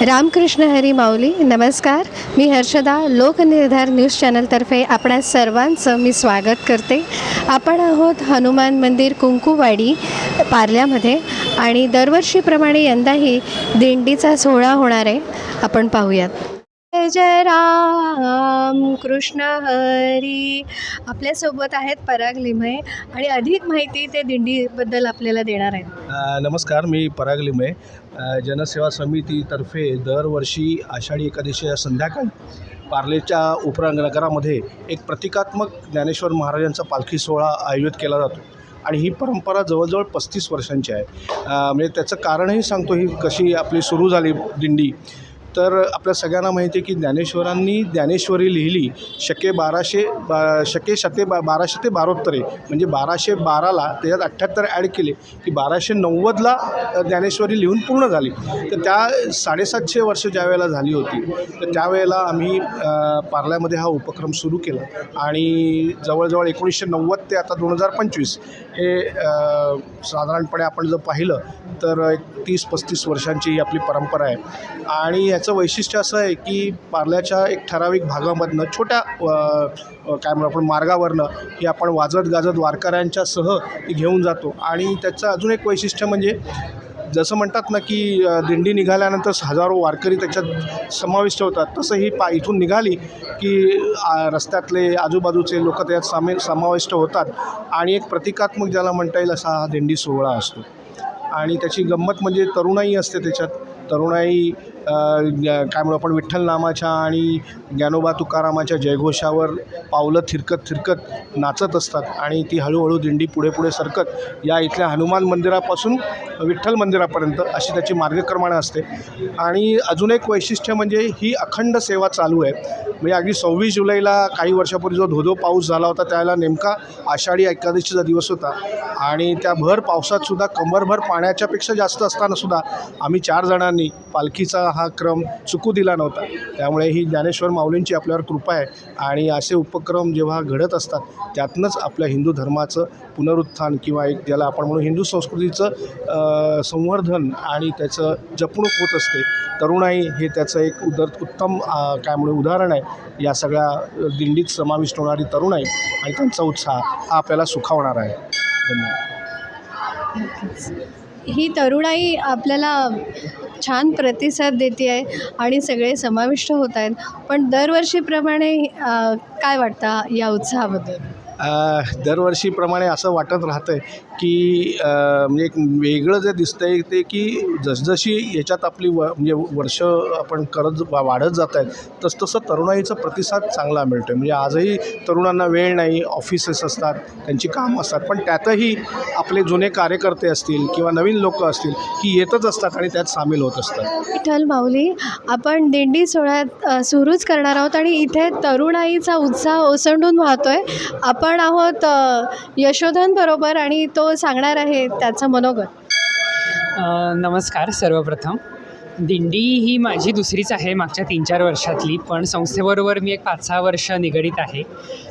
रामकृष्ण हरी माऊली नमस्कार. मी हर्षदा लोकनिर्धार न्यूज चॅनलतर्फे आपणा सर्वांचं मी स्वागत करते. आपण आहोत हनुमान मंदिर कुंकुवाडी पार्ल्यामध्ये आणि दरवर्षीप्रमाणे यंदाही दिंडीचा सोहळा होणार आहे. आपण पाहूयात. जय राम कृष्ण हरी. आपल्यासोबत आहेत पराग लिमये आणि अधिक माहिती ते दिंडीबद्दल आपल्याला देणार आहेत. नमस्कार मी पराग लिमये जनसेवा समितीतर्फे दरवर्षी आषाढी एकादशी संध्याकाळी पार्लेच्या उपनगरामध्ये एक प्रतिकात्मक ज्ञानेश्वर महाराजांचा पालखी सोहळा आयोजित केला जातो आणि ही परंपरा जवळजवळ पस्तीस वर्षांची आहे. म्हणजे त्याचं कारणही सांगतो ही कशी आपली सुरू झाली दिंडी. तर आपल्या सगळ्यांना माहिती आहे की ज्ञानेश्वरांनी ज्ञानेश्वरी लिहिली शके बाराशे बा शके शते बा बाराशे ते बारोत्तरे म्हणजे बाराशे बाराला त्याच्यात अठ्ठ्याहत्तर ॲड केले की बाराशे नव्वदला ज्ञानेश्वरी लिहून पूर्ण झाली. तर त्या साडेसातशे वर्ष ज्या वेळेला झाली होती तर त्यावेळेला आम्ही पार्ल्यामध्ये हा उपक्रम सुरू केला. आणि जवळजवळ एकोणीसशे नव्वद ते आता दोन हजार पंचवीस हे साधारणपणे आपण जर पाहिलं तर एक तीस पस्तीस वर्षांची ही आपली परंपरा आहे. आणि याचं वैशिष्ट्य असं आहे की पार्ल्याच्या एक ठराविक भागामधनं छोट्या काय म्हणू आपण मार्गावरनं हे आपण वाजत गाजत वारकऱ्यांच्या सह घेऊन जातो. आणि त्याचं अजून एक वैशिष्ट्य म्हणजे जसं म्हणतात ना की दिंडी निघाल्यानंतर हजारो वारकरी त्याच्यात समाविष्ट होतात. तसं ही पा इथून निघाली की रस्त्यातले आजूबाजूचे लोक त्यात सामे समाविष्ट होतात. आणि एक प्रतिकात्मक ज्याला म्हणता येईल असा हा दिंडी सोहळा असतो. आणि त्याची गंमत म्हणजे तरुणाई असते त्याच्यात. तरुणाई काय म्हणू आपण विठ्ठल नामाच्या आणि ज्ञानोबा तुकारामाच्या जयघोषावर पावलं थिरकत थिरकत नाचत असतात आणि ती हळूहळू दिंडी पुढे पुढे सरकत या इथल्या हनुमान मंदिरापासून विठ्ठल मंदिरापर्यंत अशी त्याची मार्गक्रमणं असते. आणि अजून एक वैशिष्ट्य म्हणजे ही अखंड सेवा चालू आहे. म्हणजे अगदी सव्वीस जुलैला काही वर्षापूर्वी जो धोधो पाऊस झाला होता त्यावेळेला नेमका आषाढी एकादशीचा दिवस होता. आणि त्या भर पावसातसुद्धा कंबरभर पाण्याच्यापेक्षा जास्त असतानासुद्धा आम्ही चार जणांनी पालखीचा हा क्रम चुकू दिला नव्हता. त्यामुळे ही ज्ञानेश्वर माऊलींची आपल्यावर कृपा आहे आणि असे उपक्रम जेव्हा घडत असतात त्यातनंच आपल्या हिंदू धर्माचं पुनरुत्थान किंवा एक ज्याला आपण म्हणू हिंदू संस्कृतीचं संवर्धन आणि त्याचं जपणूक होत असते. तरुणाई हे त्याचं एक उदर उत्तम काय म्हणून उदाहरण आहे. या सगळ्या दिंडीत समाविष्ट होणारी तरुणाई आणि त्यांचा उत्साह हा आपल्याला सुखावणार आहे. धन्यवाद. ही तरुणाई आपल्याला छान प्रतिसाद देते आहे आणि सगळे समाविष्ट होत आहेत. पण दरवर्षीप्रमाणे काय वाटतं या उत्साहाबद्दल? दरवर्षीप्रमाणे असं वाटत राहतं आहे की म्हणजे एक वेगळं जे दिसतं आहे ते की जसजशी याच्यात आपली व म्हणजे वर्ष आपण करत वा- वाढत जात आहेत तसतसं तरुणाईचा प्रतिसाद चांगला मिळतो आहे म्हणजे आजही तरुणांना वेळ नाही ऑफिसेस असतात त्यांची कामं असतात पण त्यातही आपले जुने कार्यकर्ते असतील किंवा नवीन लोक असतील ही येतच असतात आणि त्यात सामील होत असतात. विठ्ठल माऊली आपण दिंडी सोहळ्यात सुरूच करणार आहोत आणि इथे तरुणाईचा उत्साह ओसंडून आहे आपण आहोत यशोधनबरोबर आणि तो सांगणार आहे त्याचं मनोगत. नमस्कार सर्वप्रथम. दिंडी ही माझी दुसरीच आहे मागच्या तीन चार वर्षातली पण संस्थेबरोबर मी एक पाच सहा वर्ष निगडीत आहे.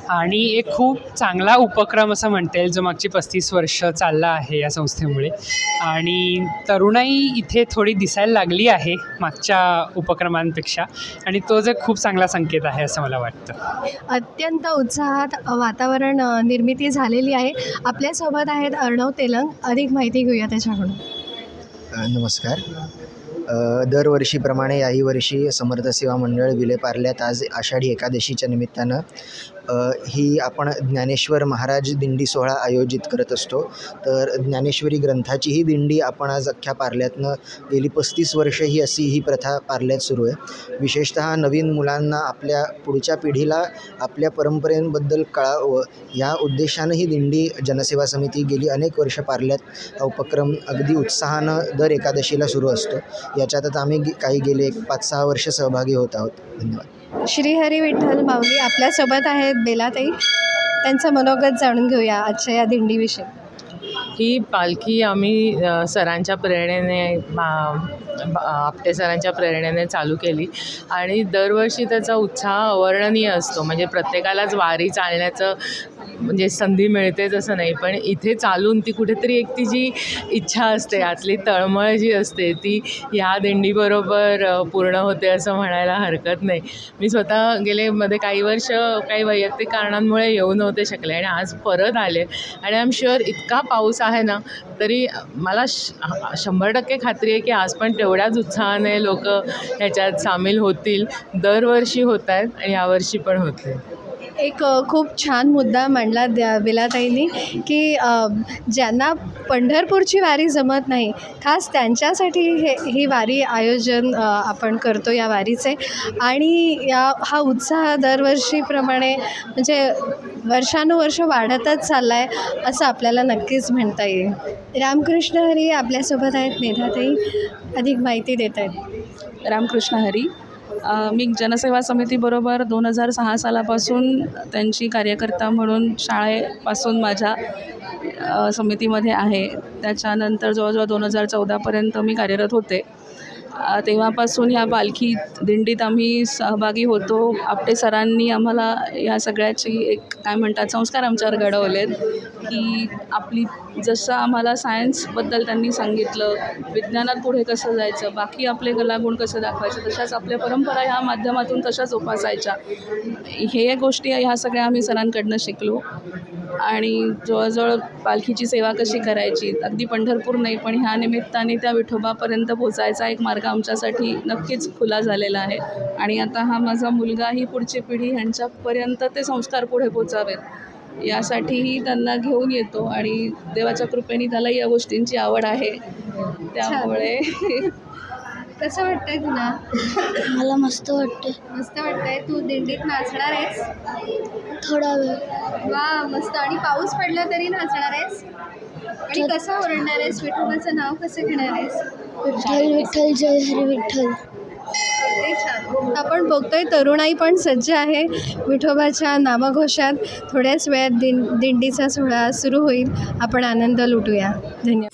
आणि एक खूप चांगला उपक्रम असं म्हणता येईल जो मागची पस्तीस वर्ष चालला आहे या संस्थेमुळे. आणि तरुणाई इथे थोडी दिसायला लागली आहे मागच्या उपक्रमांपेक्षा आणि तो जे खूप चांगला संकेत आहे असं मला वाटतं. अत्यंत उत्साहात वातावरण निर्मिती झालेली आहे. आपल्यासोबत आहेत अर्णव तेलंग. अधिक माहिती घेऊया त्याच्याकडून. नमस्कार. दरवर्षीप्रमाणे याही वर्षी समर्थ सेवा मंडळ विलेपार्ल्यात आज आषाढी एकादशीच्या निमित्तानं ही आपण ज्ञानेश्वर महाराज दिंडी सोहळा आयोजित करत असतो. तर ज्ञानेश्वरी ग्रंथाची ही दिंडी आपण आज अख्ख्या पार्ल्यातनं गेली पस्तीस वर्ष ही अशी ही प्रथा पार्ल्यात सुरू आहे. विशेषतः नवीन मुलांना आपल्या पुढच्या पिढीला आपल्या परंपरेबद्दल कळावं या उद्देशानं ही दिंडी जनसेवा समिती गेली अनेक वर्ष पार्ल्यात. हा उपक्रम अगदी उत्साहानं दर एकादशीला सुरू असतो. याच्यात आता आम्ही काही गेले एक पाच सहा वर्ष सहभागी होत आहोत. धन्यवाद. श्रीहरी विठ्ठल माऊली आपल्यासोबत आहेत बेलाताई. त्यांचं मनोगत जाणून घेऊया आजच्या या दिंडीविषयी. ही पालखी आम्ही सरांच्या प्रेरणेने आपटे सरांच्या प्रेरणेने चालू केली. आणि दरवर्षी त्याचा उत्साह अवर्णनीय असतो. म्हणजे प्रत्येकालाच वारी चालण्याचं म्हणजे संधी मिळतेच असं नाही पण इथे चालून ती कुठेतरी एक ती जी इच्छा असते आतली तळमळ जी असते ती ह्या दिंडीबरोबर पूर्ण होते असं म्हणायला हरकत नाही. मी स्वतः गेले मध्ये काही वर्ष काही वैयक्तिक कारणांमुळे येऊ नव्हते शकले आणि आज परत आले. आणि आय एम शुअर इतका पाऊस आहे ना तरी मला श शंभर टक्के खात्री आहे की आज पण तेवढ्याच उत्साहाने लोक ह्याच्यात सामील होतील. दरवर्षी होत आहेत आणि यावर्षी पण होते एक खूप छान मुद्दा मांडला द्या विलाताईंनी की ज्यांना पंढरपूरची वारी जमत नाही खास त्यांच्यासाठी हे ही वारी आयोजन आपण करतो या वारीचे. आणि या हा उत्साह दरवर्षीप्रमाणे म्हणजे वर्षानुवर्ष वाढतच चालला आहे असं आपल्याला नक्कीच म्हणता येईल. रामकृष्ण हरी आपल्यासोबत आहेत मेधाताई. अधिक माहिती देत आहेत रामकृष्ण हरी. मी जनसेवा समितीबरोबर दोन हजार सहा सालापासून त्यांची कार्यकर्ता म्हणून शाळेपासून माझ्या समितीमध्ये आहे. त्याच्यानंतर जवळजवळ दोन हजार चौदापर्यंत मी कार्यरत होते. तेव्हापासून ह्या पालखी दिंडीत आम्ही सहभागी होतो. आपटे सरांनी आम्हाला या सगळ्याची एक काय म्हणतात संस्कार आमच्यावर घडवलेत की आपली जसं आम्हाला सायन्सबद्दल त्यांनी सांगितलं विज्ञानात पुढे कसं जायचं बाकी आपले कलागुण कसं दाखवायचे तशाच आपल्या परंपरा ह्या माध्यमातून तशाच जोपासायच्या हे गोष्टी ह्या सगळ्या आम्ही सरांकडनं शिकलो. आणि जवळजवळ पालखीची सेवा कशी करायची अगदी पंढरपूर नाही पण ह्या निमित्ताने त्या विठोबापर्यंत पोचायचा एक मार्ग आमच्यासाठी नक्कीच खुला झालेला आहे. आणि आता हा माझा मुलगा ही पुढची पिढी ह्यांच्यापर्यंत ते संस्कार पुढे पोचावेत. यासाठीही त्यांना घेऊन येतो आणि देवाच्या कृपेने त्याला या गोष्टींची आवड आहे. त्यामुळे कसं वाटतंय तुला? मला मस्त वाटते मस्त वाटतंय? तू दिंडीत नाचणार आहेस? थोडा वेळ. वा मस्त. आणि पाऊस पडला तरी नाचणार आहेस? आणि कसं ओरडणार आहेस? विठोबाचं नाव कसं घेणार आहेस? विठ्ठल विठ्ठल जय हरी विठ्ठल. छान. आपण बघतोय तरुणाई पण सज्ज आहे. विठोबाच्या नामघोषात थोड्याच वेळात दिं दिंडीचा सोहळा सुरू होईल. आपण आनंद लुटूया. धन्यवाद.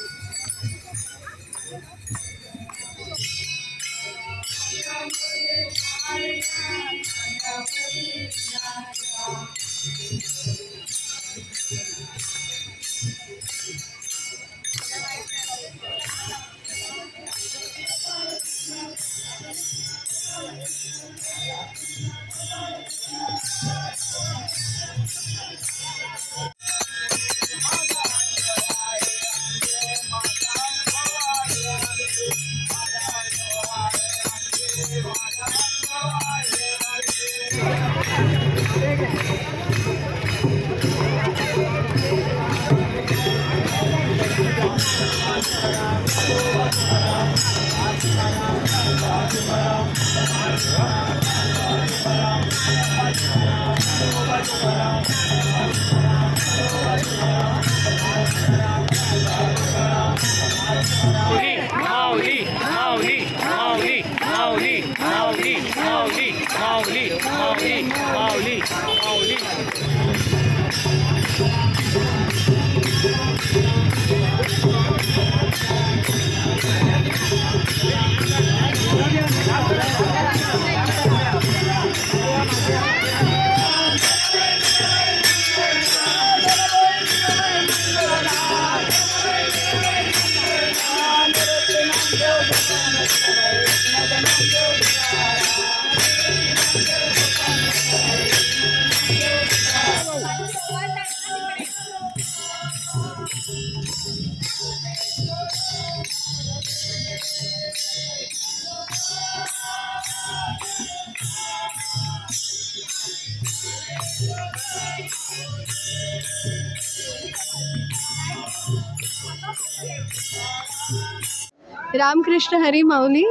रामकृष्ण हरी माऊली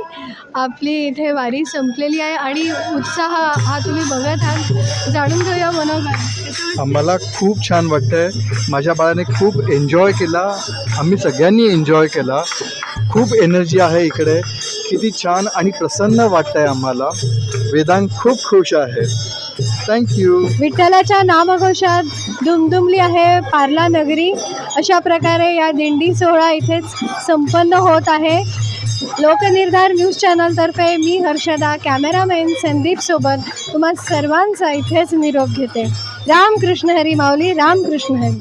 आपली इथे वारी संपलेली आहे आणि उत्साह हा तुम्ही बघत आहात. जाणून घेऊया मनोगत आम्हाला खूप छान वाटतंय. माझ्या बाळाने खूप एन्जॉय केला. आम्ही सगळ्यांनी एन्जॉय केला. खूप एनर्जी आहे इकडे. किती छान आणि प्रसन्न वाटतंय आम्हाला. वेदांत खूप खुश आहे. थँक्यू विठ्ठलाच्या नामघोषात दुमदुमली आहे पार्ला नगरी. अशा प्रकारे या दिंडी सोहळा इथेच संपन्न होत आहे. लोकनिर्धार न्यूज चॅनलतर्फे मी हर्षदा कॅमेरामॅन संदीप सोबत तुम्हा सर्वांचा इथेच निरोप घेते. रामकृष्ण हरी माऊली रामकृष्ण हरी.